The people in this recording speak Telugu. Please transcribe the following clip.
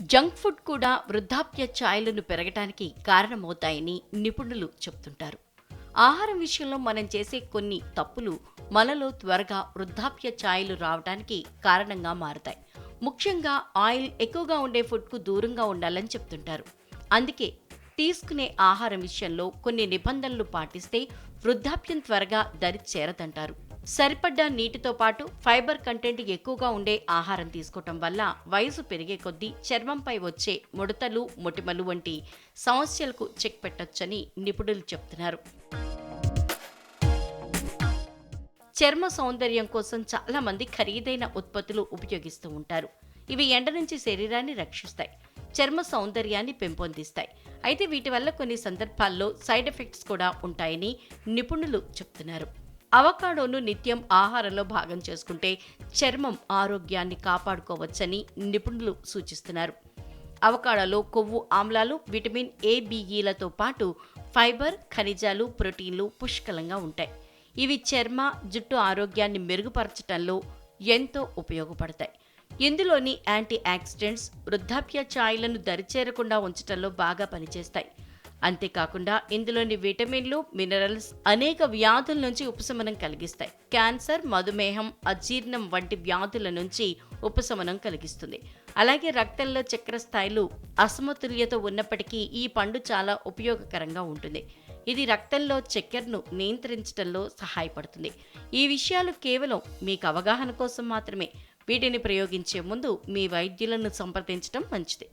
జంక్ ఫుడ్ కూడా వృద్ధాప్య ఛాయలను పెరగటానికి కారణమవుతాయని నిపుణులు చెప్తుంటారు ఆహారం విషయంలో మనం చేసే కొన్ని తప్పులు మనలో త్వరగా వృద్ధాప్య ఛాయలు రావడానికి కారణంగా మారతాయి. ముఖ్యంగా ఆయిల్ ఎక్కువగా ఉండే ఫుడ్కు దూరంగా ఉండాలని చెప్తుంటారు అందుకే తీసుకునే ఆహారం విషయంలో కొన్ని నిబంధనలు పాటిస్తే వృద్ధాప్యం త్వరగా దరి చేరదంటారు. సరిపడ్డ నీటితో పాటు ఫైబర్ కంటెంట్ ఎక్కువగా ఉండే ఆహారం తీసుకోవటం వల్ల వయసు పెరిగే కొద్దీ చర్మంపై వచ్చే ముడతలు మొటిమలు వంటి సమస్యలకు చెక్ పెట్టొచ్చని నిపుణులు చెప్తున్నారు. చర్మ సౌందర్యం కోసం చాలామంది ఖరీదైన ఉత్పత్తులు ఉపయోగిస్తూ ఉంటారు. ఇవి ఎండ నుంచి శరీరాన్ని రక్షిస్తాయి చర్మ సౌందర్యాన్ని పెంపొందిస్తాయి. అయితే వీటి వల్ల కొన్ని సందర్భాల్లో సైడ్ ఎఫెక్ట్స్ కూడా ఉంటాయని నిపుణులు చెప్తున్నారు. అవకాడోను నిత్యం ఆహారంలో భాగం చేసుకుంటే చర్మం ఆరోగ్యాన్ని కాపాడుకోవచ్చని నిపుణులు సూచిస్తున్నారు. అవకాడోలో కొవ్వు ఆమ్లాలు విటమిన్ ఏ e పాటు ఫైబర్ ఖనిజాలు ప్రోటీన్లు పుష్కలంగా ఉంటాయి. ఇవి చర్మ జుట్టు ఆరోగ్యాన్ని మెరుగుపరచడంలో ఎంతో ఉపయోగపడతాయి. ఇందులోని యాంటీ ఆక్సిడెంట్స్ వృద్ధాప్య ఛాయలను దరిచేరకుండా ఉంచడంలో బాగా పనిచేస్తాయి. అంతేకాకుండా ఇందులోని విటమిన్లు మినరల్స్ అనేక వ్యాధుల నుంచి ఉపశమనం కలిగిస్తాయి. క్యాన్సర్ మధుమేహం అజీర్ణం వంటి వ్యాధుల నుంచి ఉపశమనం కలిగిస్తుంది. అలాగే రక్తంలో చక్కెర స్థాయిలు అసమతుల్యత ఉన్నప్పటికీ ఈ పండు చాలా ఉపయోగకరంగా ఉంటుంది. ఇది రక్తంలో చక్కెరను నియంత్రించడంలో సహాయపడుతుంది. ఈ విషయాలు కేవలం మీకు అవగాహన కోసం మాత్రమే. వీటిని ప్రయోగించే ముందు మీ వైద్యులను సంప్రదించడం మంచిది.